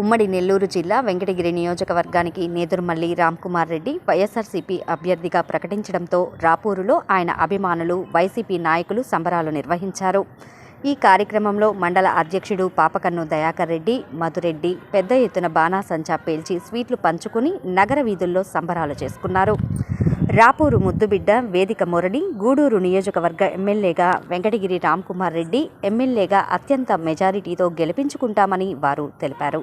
ఉమ్మడి నెల్లూరు జిల్లా వెంకటగిరి నియోజకవర్గానికి నేదురుమల్లి రామ్కుమార్ రెడ్డి వైఎస్ఆర్సీపీ అభ్యర్థిగా ప్రకటించడంతో రాపూరులో ఆయన అభిమానులు వైసీపీ నాయకులు సంబరాలు నిర్వహించారు. ఈ కార్యక్రమంలో మండల అధ్యక్షుడు పాపకన్ను దయాకర్ రెడ్డి మధురెడ్డి పెద్ద ఎత్తున బాణాసంచా పేల్చి స్వీట్లు పంచుకుని నగర వీధుల్లో సంబరాలు చేసుకున్నారు. రాపూరు ముద్దుబిడ్డ వేదిక మురళి గూడూరు నియోజకవర్గ ఎమ్మెల్యేగా వెంకటగిరి రామ్కుమార్ రెడ్డి ఎమ్మెల్యేగా అత్యంత మెజారిటీతో గెలిపించుకుంటామని వారు తెలిపారు.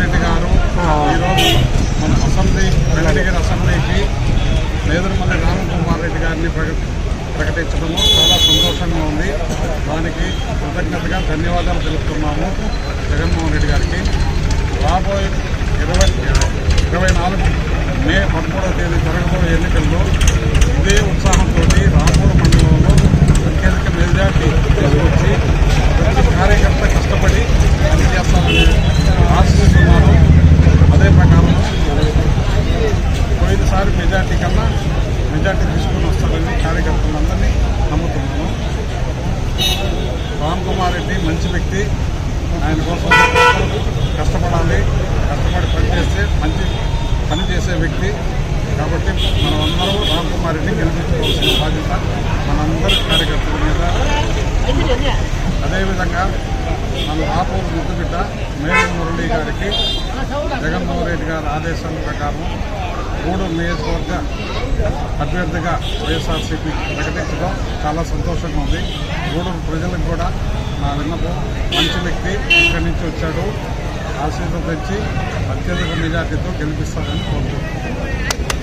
రెడ్డి గారు ఈరోజు మన అసెంబ్లీ వెంకటగిరి అసెంబ్లీకి నేదురుమల్లి రామకుమార్ రెడ్డి గారిని ప్రక ప్రకటించడము చాలా సంతోషంగా ఉంది. దానికి కృతజ్ఞతగా ధన్యవాదాలు తెలుపుతున్నాము జగన్మోహన్ రెడ్డి గారికి. రాబోయే ఇరవై ఇరవై నాలుగు మే పదమూడవ తేదీ జరగబోయే ఎన్నికల్లో మెజార్టీ తీసుకుని వస్తారని కార్యకర్తలందరినీ నమ్ముతున్నాను రామ్ కుమార్ రెడ్డి మంచి వ్యక్తి. ఆయన కోసం కష్టపడాలి కష్టపడి పనిచేస్తే మంచి పని చేసే వ్యక్తి. కాబట్టి మనం రామ్ కుమార్ రెడ్డి గెలిపించుకోవాల్సిన బాధ్యత మనందరి కార్యకర్తల మీద. అదేవిధంగా మన ఆపూరు ముద్దుబిడ్డ మేడం మురళి గారికి జగన్మోహన్ రెడ్డి గారి ఆదేశాల ప్రకారం మూడు నియోజకవర్గ అభ్యర్థిగా వైఎస్ఆర్సీపీ ప్రకటించడం చాలా సంతోషంగా ఉంది. గూడూరు ప్రజలకు కూడా నా విన్నపం. మంచి వ్యక్తి ఇక్కడి నుంచి వచ్చాడు. ఆశీర్వదించి అత్యధిక మెజార్టీతో గెలిపిస్తారని కోరుకుంటున్నాను.